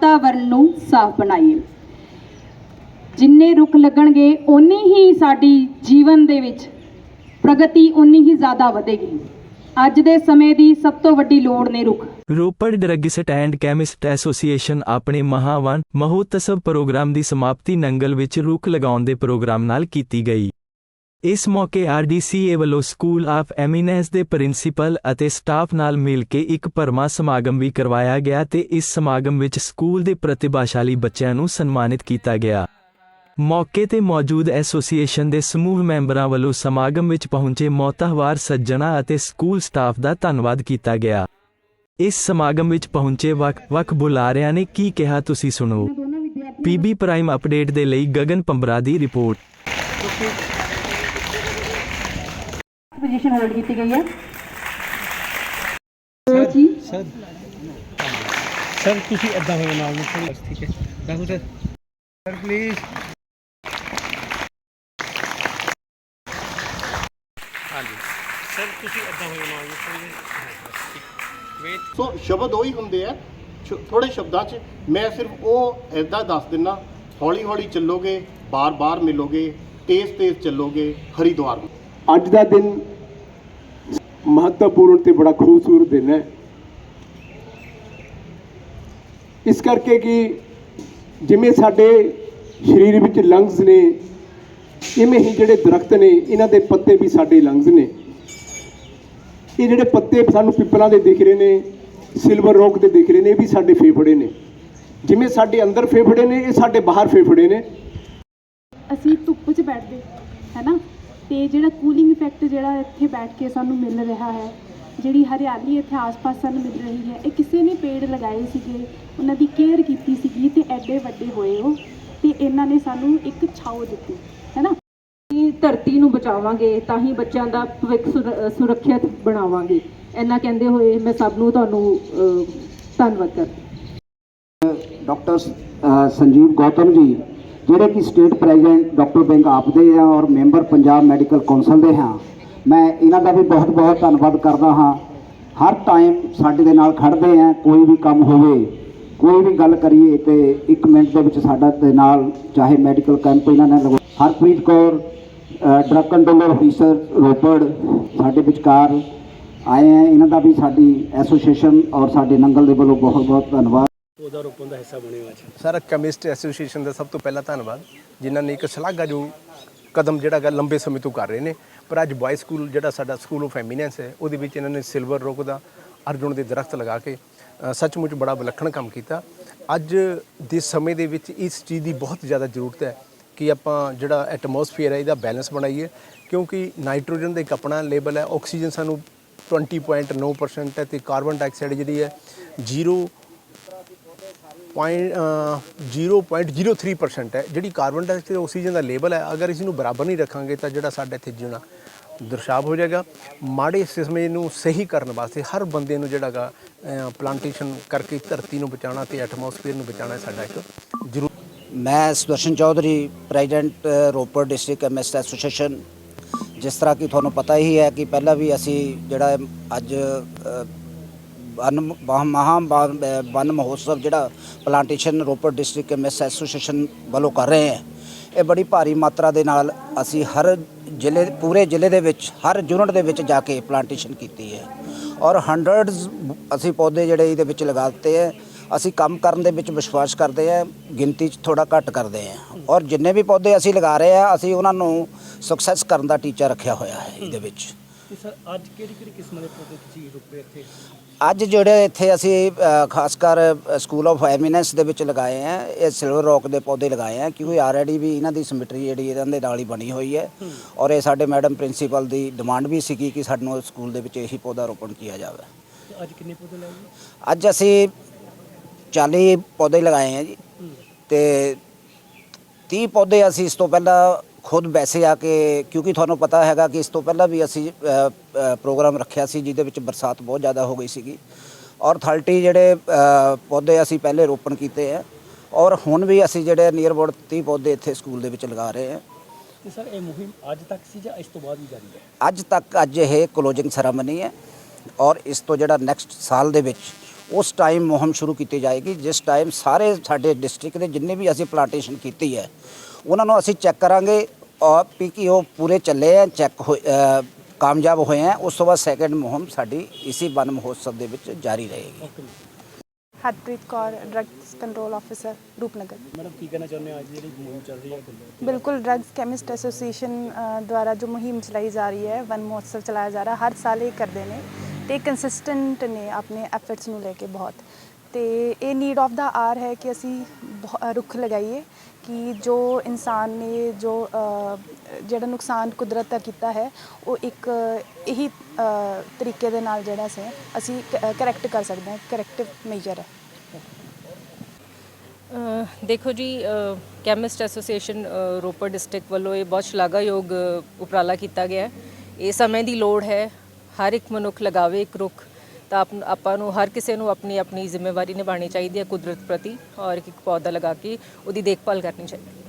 ਵਾਤਾਵਰਣ ਨੂੰ ਸਾਫ਼ ਬਣਾਈਏ। ਜਿੰਨੇ ਰੁੱਖ ਲੱਗਣਗੇ, ਓਨੀ ਹੀ ਸਾਡੀ ਜੀਵਨ ਦੇ ਵਿੱਚ ਪ੍ਰਗਤੀ ਓਨੀ ਹੀ ਜ਼ਿਆਦਾ ਵਧੇਗੀ। ਅੱਜ ਦੇ ਸਮੇਂ ਦੀ ਸਭ ਤੋਂ ਵੱਡੀ ਲੋੜ ਨੇ ਰੁੱਖ। Ropar druggist and chemist association ਆਪਣੇ ਮਹਾਵਨ ਮਹੋਤਸਵ ਪ੍ਰੋਗਰਾਮ ਦੀ ਸਮਾਪਤੀ ਨੰਗਲ ਵਿੱਚ ਰੁੱਖ ਲਗਾਉਣ ਦੇ ਪ੍ਰੋਗਰਾਮ ਨਾਲ ਕੀਤੀ ਗਈ। ਇਸ ਮੌਕੇ ਆਰਡੀਸੀਏ ਵੱਲੋਂ ਸਕੂਲ ਆਫ ਐਮੀਨੈਂਸ ਦੇ ਪ੍ਰਿੰਸੀਪਲ ਅਤੇ ਸਟਾਫ ਨਾਲ ਮਿਲ ਕੇ ਇੱਕ ਪਰਮਾ ਸਮਾਗਮ ਵੀ ਕਰਵਾਇਆ ਗਿਆ ਤੇ ਇਸ ਸਮਾਗਮ ਵਿੱਚ ਸਕੂਲ ਦੇ ਪ੍ਰਤਿਭਾਸ਼ਾਲੀ ਬੱਚਿਆਂ ਨੂੰ ਸਨਮਾਨਿਤ ਕੀਤਾ ਗਿਆ। ਮੌਕੇ ਤੇ ਮੌਜੂਦ ਐਸੋਸੀਏਸ਼ਨ ਦੇ ਸਮੂਹ ਮੈਂਬਰਾਂ ਵੱਲੋਂ ਸਮਾਗਮ ਵਿੱਚ ਪਹੁੰਚੇ ਮੌਤਹਵਾਰ ਸੱਜਣਾ ਅਤੇ ਸਕੂਲ ਸਟਾਫ ਦਾ ਧੰਨਵਾਦ ਕੀਤਾ ਗਿਆ। ਇਸ ਸਮਾਗਮ ਵਿੱਚ ਪਹੁੰਚੇ ਵੱਖ-ਵੱਖ ਬੁਲਾਰਿਆਂ ਨੇ ਕੀ ਕਿਹਾ ਤੁਸੀਂ ਸੁਣੋ। ਪੀਬੀ ਪ੍ਰਾਈਮ ਅਪਡੇਟ ਦੇ ਲਈ ਗਗਨ ਪੰਬਰਾ ਦੀ ਰਿਪੋਰਟ। ਪੋਜੀਸ਼ਨ ਹੋਲਡ ਕੀਤੀ ਗਈ ਹੈ। ਜੀ। ਸਰ ਸਰ ਤੁਸੀਂ ਅੱਧਾ ਹੋਇਆ ਨਾਲ ਨੂੰ ਥੋੜੀ ਠੀਕ ਹੈ। ਰਾਹੁਲ ਸਰ ਸਰ ਪਲੀਜ਼ ਹਾਂਜੀ। ਸਰ ਤੁਸੀਂ ਅੱਧਾ ਹੋਇਆ ਨਾਲ ਨੂੰ ਥੋੜੀ ਵੇਟ ਸੋ ਸ਼ਬਦ ਉਹੀ ਹੁੰਦੇ ਆ ਥੋੜੇ ਸ਼ਬਦਾਂ 'ਚ। ਮੈਂ ਸਿਰਫ ਉਹ ਐਦਾਂ ਦੱਸ ਦਿੰਨਾ ਹੌਲੀ ਹੌਲੀ ਚੱਲੋਗੇ ਬਾਰ-ਬਾਰ ਮਿਲੋਗੇ ਤੇਜ਼-ਤੇਜ਼ ਚੱਲੋਗੇ ਹਰਿਦੁਆਰ ਨੂੰ ਅੱਜ ਦਾ ਦਿਨ ਮਹੱਤਵਪੂਰਨ ਤੇ ਬੜਾ ਖੂਬਸੂਰਤ ਦਿਨ ਹੈ। ਇਸ ਕਰਕੇ ਕਿ ਜਿਵੇਂ ਸਾਡੇ ਸਰੀਰ ਵਿੱਚ ਲੰਗਸ ਨੇ, ਇਵੇਂ ਹੀ ਜਿਹੜੇ ਦਰਖਤ ਨੇ, ਇਹਨਾਂ ਦੇ ਪੱਤੇ ਵੀ ਸਾਡੇ ਲੰਗਸ ਨੇ। ਇਹ ਜਿਹੜੇ ਪੱਤੇ ਸਾਨੂੰ ਪਿੱਪਲਾਂ ਦੇ ਦਿਖ ਰਹੇ ਨੇ ਸਿਲਵਰ ਰੌਕ ਦੇ ਦਿਖ ਰਹੇ ਨੇ, ਇਹ ਵੀ ਸਾਡੇ ਫੇਫੜੇ ਨੇ। ਜਿਵੇਂ ਸਾਡੇ ਅੰਦਰ ਫੇਫੜੇ ਨੇ, ਇਹ ਸਾਡੇ ਬਾਹਰ ਫੇਫੜੇ ਨੇ। ਅਸੀਂ ਧੁੱਪ 'ਚ ਬੈਠਦੇ, ਹੈ ਨਾ? ਤੇ ਜਿਹੜਾ ਕੂਲਿੰਗ ਇਫੈਕਟ ਜਿਹੜਾ ਇੱਥੇ ਬੈਠ ਕੇ ਸਾਨੂੰ ਮਿਲ ਰਿਹਾ ਹੈ ਜਿਹੜੀ ਹਰਿਆਲੀ ਇੱਥੇ ਆਸ-ਪਾਸ ਸਾਨੂੰ ਮਿਲ ਰਹੀ ਹੈ ਇਹ ਕਿਸੇ ਨੇ ਪੇੜ ਲਗਾਏ ਸੀਗੇ ਉਹਨਾਂ ਦੀ ਕੇਅਰ ਕੀਤੀ ਸੀਗੀ ਤੇ ਐਡੇ ਵੱਡੇ ਹੋਏ ਉਹ ਤੇ ਇਹਨਾਂ ਨੇ ਸਾਨੂੰ ਇੱਕ ਛਾਉ ਦਿੱਤੀ ਹੈ ਨਾ ਅਸੀਂ ਧਰਤੀ ਨੂੰ ਬਚਾਵਾਂਗੇ ਤਾਂ ਹੀ ਬੱਚਿਆਂ ਦਾ ਭਵਿੱਖ ਸੁਰੱਖਿਅਤ ਬਣਾਵਾਂਗੇ। ਇੰਨਾ ਕਹਿੰਦੇ ਹੋਏ ਮੈਂ ਸਭ ਨੂੰ ਤੁਹਾਨੂੰ ਧੰਨਵਾਦ ਕਰਦੀ ਡਾਕਟਰ ਸੰਜੀਵ ਗੌਤਮ ਜੀ ਜਿਹੜੇ ਕਿ ਸਟੇਟ ਪ੍ਰੈਜ਼ੀਡੈਂਟ ਡਾਕਟਰ ਬੈਂਕ ਆਪਦੇ ਆ ਔਰ ਮੈਂਬਰ ਪੰਜਾਬ ਮੈਡੀਕਲ ਕੌਂਸਲ ਦੇ ਹਾਂ। ਮੈਂ ਇਹਨਾਂ ਦਾ ਵੀ ਬਹੁਤ ਬਹੁਤ ਧੰਨਵਾਦ ਕਰਦਾ ਹਾਂ। ਹਰ ਟਾਈਮ ਸਾਡੇ ਦੇ ਨਾਲ ਖੜਦੇ ਆ, ਕੋਈ ਵੀ ਕੰਮ ਹੋਵੇ, ਕੋਈ ਵੀ ਗੱਲ ਕਰੀਏ ਤੇ 1 ਮਿੰਟ ਦੇ ਵਿੱਚ ਸਾਡਾ ਦੇ ਨਾਲ ਚਾਹੇ ਮੈਡੀਕਲ ਕੈਂਪ ਇਹਨਾਂ ਨੇ ਲਗਵਾ Harpreet Kaur drug controller officer Ropar, ਸਾਡੇ ਵਿਚਕਾਰ ਆਏ ਆ। ਇਹਨਾਂ ਦਾ ਵੀ ਸਾਡੀ ਐਸੋਸੀਏਸ਼ਨ ਔਰ ਸਾਡੇ ਨੰਗਲ ਦੇ ਵੱਲੋਂ ਬਹੁਤ ਬਹੁਤ ਧੰਨਵਾਦ। ਪੌਦਾ ਰੋਪਣ ਦਾ ਹਿੱਸਾ ਬਣੇ ਹੋ ਅੱਜ ਸਰ, ਕੈਮਿਸਟ ਐਸੋਸੀਏਸ਼ਨ ਦਾ ਸਭ ਤੋਂ ਪਹਿਲਾਂ ਧੰਨਵਾਦ, ਜਿਨ੍ਹਾਂ ਨੇ ਇੱਕ ਸ਼ਲਾਘਾ ਜੋ ਕਦਮ ਜਿਹੜਾ ਗਾ ਲੰਬੇ ਸਮੇਂ ਤੋਂ ਕਰ ਰਹੇ ਨੇ। ਪਰ ਅੱਜ ਬॉय ਸਕੂਲ ਜਿਹੜਾ ਸਾਡਾ ਸਕੂਲ ਆਫ ਐਮੀਨੈਂਸ ਹੈ, ਉਹਦੇ ਵਿੱਚ ਇਹਨਾਂ ਨੇ ਸਿਲਵਰ ਰੋਕ ਦਾ ਅਰਜੁਨ ਦੇ ਦਰਖਤ ਲਗਾ ਕੇ ਸੱਚਮੁੱਚ ਬੜਾ ਵਿਲੱਖਣ ਕੰਮ ਕੀਤਾ। ਅੱਜ ਦੇ ਸਮੇਂ ਦੇ ਵਿੱਚ ਇਸ ਚੀਜ਼ ਦੀ ਬਹੁਤ ਜ਼ਿਆਦਾ ਜ਼ਰੂਰਤ ਹੈ ਕਿ ਆਪਾਂ ਜਿਹੜਾ ਐਟਮੋਸਫੇਅਰ ਹੈ, ਇਹਦਾ ਬੈਲੈਂਸ ਬਣਾਈਏ। ਕਿਉਂਕਿ ਨਾਈਟ੍ਰੋਜਨ ਦਾ ਇੱਕ ਆਪਣਾ ਲੇਬਲ ਹੈ ਆਕਸੀਜਨ ਸਾਨੂੰ 20.9% ਹੈ ਤੇ ਕਾਰਬਨ ਡਾਈਆਕਸਾਈਡ ਜਿਹੜੀ ਹੈ 0 0.03% uh, ਹੈ। ਜਿਹੜੀ ਕਾਰਬਨ ਡਾਈਆਕਸਾਈਡ ਆਕਸੀਜਨ ਦਾ ਲੇਵਲ ਹੈ, ਅਗਰ ਇਸ ਨੂੰ ਬਰਾਬਰ ਨਹੀਂ ਰੱਖਾਂਗੇ ਤਾਂ ਜਿਹੜਾ ਸਾਡਾ ਇੱਥੇ ਜੀਣਾ ਦੁਰਸ਼ਾਬ ਹੋ ਜਾਏਗਾ। ਮਾੜੇ ਸਿਸਮੇ ਨੂੰ ਸਹੀ ਕਰਨ ਵਾਸਤੇ ਹਰ ਬੰਦੇ ਨੂੰ ਜਿਹੜਾਗਾ ਪਲਾਂਟੇਸ਼ਨ ਕਰਕੇ ਧਰਤੀ ਨੂੰ ਬਚਾਉਣਾ ਤੇ ਐਟਮੋਸਫੀਅਰ ਨੂੰ ਬਚਾਉਣਾ ਸਾਡਾ ਇੱਕ ਜ਼ਰੂਰ ਮੈਂ Sudarshan Chaudhary president Ropar district MS association ਜਿਸ ਤਰ੍ਹਾਂ ਕਿ ਤੁਹਾਨੂੰ ਪਤਾ ਹੀ ਹੈ ਕਿ ਪਹਿਲਾਂ ਵੀ ਅਸੀਂ ਜਿਹੜਾ ਅੱਜ ਵਨ ਮਹਾ- ਮਹਾ ਵਨ- ਵਨ ਮਹੋਤਸਵ ਜਿਹੜਾ plantation Ropar district MS association ਵੱਲੋਂ ਕਰ ਰਹੇ ਹੈ। ਇਹ ਬੜੀ ਭਾਰੀ ਮਾਤਰਾ ਦੇ ਨਾਲ ਅਸੀਂ ਹਰ ਜ਼ਿਲ੍ਹੇ ਪੂਰੇ ਜ਼ਿਲ੍ਹੇ ਦੇ ਵਿੱਚ, ਹਰ ਯੂਨਿਟ ਦੇ ਵਿੱਚ ਜਾ ਕੇ ਪਲਾਂਟੇਸ਼ਨ ਕੀਤੀ ਹੈ। ਔਰ ਹੰਡਰਡਸ ਅਸੀਂ ਪੌਦੇ ਜਿਹੜੇ ਇਹਦੇ ਵਿੱਚ ਲਗਾ ਦਿੱਤੇ ਹੈ। ਅਸੀਂ ਕੰਮ ਕਰਨ ਦੇ ਵਿੱਚ ਵਿਸ਼ਵਾਸ ਕਰਦੇ ਹਾਂ, ਗਿਣਤੀ 'ਚ ਥੋੜਾ ਘੱਟ ਕਰਦੇ ਹਾਂ। ਔਰ ਜਿੰਨੇ ਵੀ ਪੌਦੇ ਅਸੀਂ ਲਗਾ ਰਹੇ ਆ ਅਸੀਂ ਉਹਨਾਂ ਨੂੰ ਸਕਸੈਸ ਕਰਨ ਦਾ ਟੀਚਾ ਰੱਖਿਆ ਹੋਇਆ ਹੈ ਇਹਦੇ ਵਿੱਚ। ਤੇ ਸਰ ਅੱਜ ਕਿਹੜੀ ਕਿਹੜੀ ਕਿਸਮ ਦੇ ਪੌਦੇ ਤੁਸੀਂ ਰੁਪਏ ਇੱਥੇ? ਅੱਜ ਜਿਹੜੇ ਇੱਥੇ ਅਸੀਂ ਅ, ਖਾਸ ਕਰ ਸਕੂਲ ਆਫ ਐਮੀਨੈਂਸ ਦੇ ਵਿੱਚ ਲਗਾਏ ਆ ਇਹ ਸਿਲਵਰ ਰੌਕ ਦੇ ਪੌਦੇ ਲਗਾਏ ਆ ਕਿਉਂਕਿ ਆਲਰੇਡੀ ਵੀ ਇਹਨਾਂ ਦੀ ਸਿਮਟਰੀ ਜਿਹੜੀ ਇਹਨਾਂ ਦੇ ਨਾਲ ਹੀ ਬਣੀ ਹੋਈ ਹੈ। ਔਰ ਇਹ ਸਾਡੇ ਮੈਡਮ ਪ੍ਰਿੰਸੀਪਲ ਦੀ ਡਿਮਾਂਡ ਵੀ ਸੀਗੀ ਕਿ ਸਾਨੂੰ ਸਕੂਲ ਦੇ ਵਿੱਚ ਇਹੀ ਪੌਦਾ ਰੋਪਣ ਕੀਤਾ ਜਾਵੇ। ਤੇ ਅੱਜ ਕਿੰਨੇ ਪੌਦੇ ਲਾਏ ਜੀ? ਅੱਜ ਅਸੀਂ 40 ਪੌਦੇ ਲਗਾਏ ਆ ਜੀ। ਤੇ 30 ਪੌਦੇ ਅਸੀਂ ਇਸ ਤੋਂ ਪਹਿਲਾਂ ਖੁਦ ਵੈਸੇ ਆ ਕੇ ਕਿਉਂਕਿ ਤੁਹਾਨੂੰ ਪਤਾ ਹੈਗਾ ਕਿ ਇਸ ਤੋਂ ਪਹਿਲਾਂ ਵੀ ਅਸੀਂ ਪ੍ਰੋਗਰਾਮ ਰੱਖਿਆ ਸੀ ਜਿਹਦੇ ਵਿੱਚ ਬਰਸਾਤ ਬਹੁਤ ਜ਼ਿਆਦਾ ਹੋ ਗਈ ਸੀਗੀ। ਔਰ 30 ਜਿਹੜੇ ਪੌਦੇ ਅਸੀਂ ਪਹਿਲੇ ਰੋਪਣ ਕੀਤੇ ਆ। ਔਰ ਹੁਣ ਵੀ ਅਸੀਂ ਜਿਹੜੇ ਨੀਅਰ ਅਬਾਊਟ 30 ਪੌਦੇ ਇੱਥੇ ਸਕੂਲ ਦੇ ਵਿੱਚ ਲਗਾ ਰਹੇ ਆ। ਤੇ ਸਰ ਇਹ ਮੁਹਿੰਮ ਅੱਜ ਤੱਕ ਸੀ ਜਾਂ ਇਸ ਤੋਂ ਬਾਅਦ ਵੀ ਜਾਰੀ ਹੈ? ਅੱਜ ਤੱਕ ਅੱਜ ਇਹ ਕਲੋਜ਼ਿੰਗ ਸੈਰਾਮਨੀ ਹੈ। ਔਰ ਇਸ ਤੋਂ ਜਿਹੜਾ ਨੈਕਸਟ ਸਾਲ ਦੇ ਵਿੱਚ ਉਸ ਟਾਈਮ ਮੁਹਿੰਮ ਸ਼ੁਰੂ ਕੀਤੀ ਜਾਏਗੀ ਜਿਸ ਟਾਈਮ ਸਾਰੇ ਸਾਡੇ ਡਿਸਟ੍ਰਿਕਟ ਦੇ ਜਿੰਨੇ ਵੀ ਅਸੀਂ ਪਲਾਂਟੇਸ਼ਨ ਕੀਤੀ ਹੈ ਉਹਨਾਂ ਨੂੰ ਅਸੀਂ ਚੈੱਕ ਕਰਾਂਗੇ। ਔਰ ਕਿ ਉਹ ਪੂਰੇ ਚੱਲੇ ਆ ਚੈੱਕ ਕਾਮਯਾਬ ਹੋਏ ਆ। ਉਸ ਤੋਂ ਬਾਅਦ ਸੈਕੰਡ ਮੁਹਿੰਮ ਸਾਡੀ ਇਸੀ ਵਨ ਮਹੋਤਸਵ ਦੇ ਵਿੱਚ ਜਾਰੀ ਰਹੇਗੀ। Harpreet Kaur drugs control officer Rupnagar. Madam ਕੀ ਕਹਿਣਾ ਚਾਹੁੰਦੇ ਹੋ? ਅੱਜ ਜਿਹੜੀ ਮੁਹਿੰਮ ਚੱਲ ਰਹੀ ਹੈ ਬਿਲਕੁਲ ਡਰੱਗਸ ਕੈਮਿਸਟ ਐਸੋਸੀਏਸ਼ਨ ਦੁਆਰਾ ਜੋ ਮੁਹਿੰਮ ਚਲਾਈ ਜਾ ਰਹੀ ਹੈ ਵਨ ਮਹੋਤਸਵ ਚਲਾਇਆ ਜਾ ਰਿਹਾ ਹਰ ਸਾਲ ਇਹ ਕਰਦੇ ਨੇ। ਤੇ ਕੰਸਿਸਟੈਂਟ ਨੇ ਆਪਣੇ ਐਫਰਟਸ ਨੂੰ ਲੈ ਕੇ ਬਹੁਤ। ਤੇ ਇਹ ਨੀਡ ਆਫ ਦਾ ਆਰ ਹੈ ਕਿ ਅਸੀਂ ਰੁੱਖ ਲਗਾਈਏ ਕਿ ਜੋ ਇਨਸਾਨ ਨੇ ਜੋ ਜਿਹੜਾ ਨੁਕਸਾਨ ਕੁਦਰਤ ਦਾ ਕੀਤਾ ਹੈ, ਉਹ ਇੱਕ ਇਹੀ ਤਰੀਕੇ ਦੇ ਨਾਲ ਜਿਹੜਾ ਸੇ ਅਸੀਂ ਕਰੈਕਟ ਕਰ ਸਕਦੇ ਹਾਂ ਕਰੈਕਟਿਵ ਮੇਜਰ ਹੈ। ਦੇਖੋ ਜੀ ਕੈਮਿਸਟ ਐਸੋਸੀਏਸ਼ਨ ਰੋਪੜ ਡਿਸਟ੍ਰਿਕਟ ਵੱਲੋਂ ਇਹ ਬਹੁਤ ਸ਼ਲਾਘਾਯੋਗ ਉਪਰਾਲਾ ਕੀਤਾ ਗਿਆ ਹੈ। ਇਹ ਸਮੇਂ ਦੀ ਲੋੜ ਹੈ, ਹਰ ਇੱਕ ਮਨੁੱਖ ਲਗਾਵੇ ਇੱਕ ਰੁੱਖ। ਤਾਂ ਆਪਾਂ ਨੂੰ ਹਰ ਕਿਸੇ ਨੂੰ ਆਪਣੀ ਆਪਣੀ ਜ਼ਿੰਮੇਵਾਰੀ ਨਿਭਾਉਣੀ ਚਾਹੀਦੀ ਹੈ ਕੁਦਰਤ ਪ੍ਰਤੀ ਔਰ ਇੱਕ ਇੱਕ ਪੌਦਾ ਲਗਾ ਕੇ ਉਹਦੀ ਦੇਖਭਾਲ ਕਰਨੀ ਚਾਹੀਦੀ ਹੈ।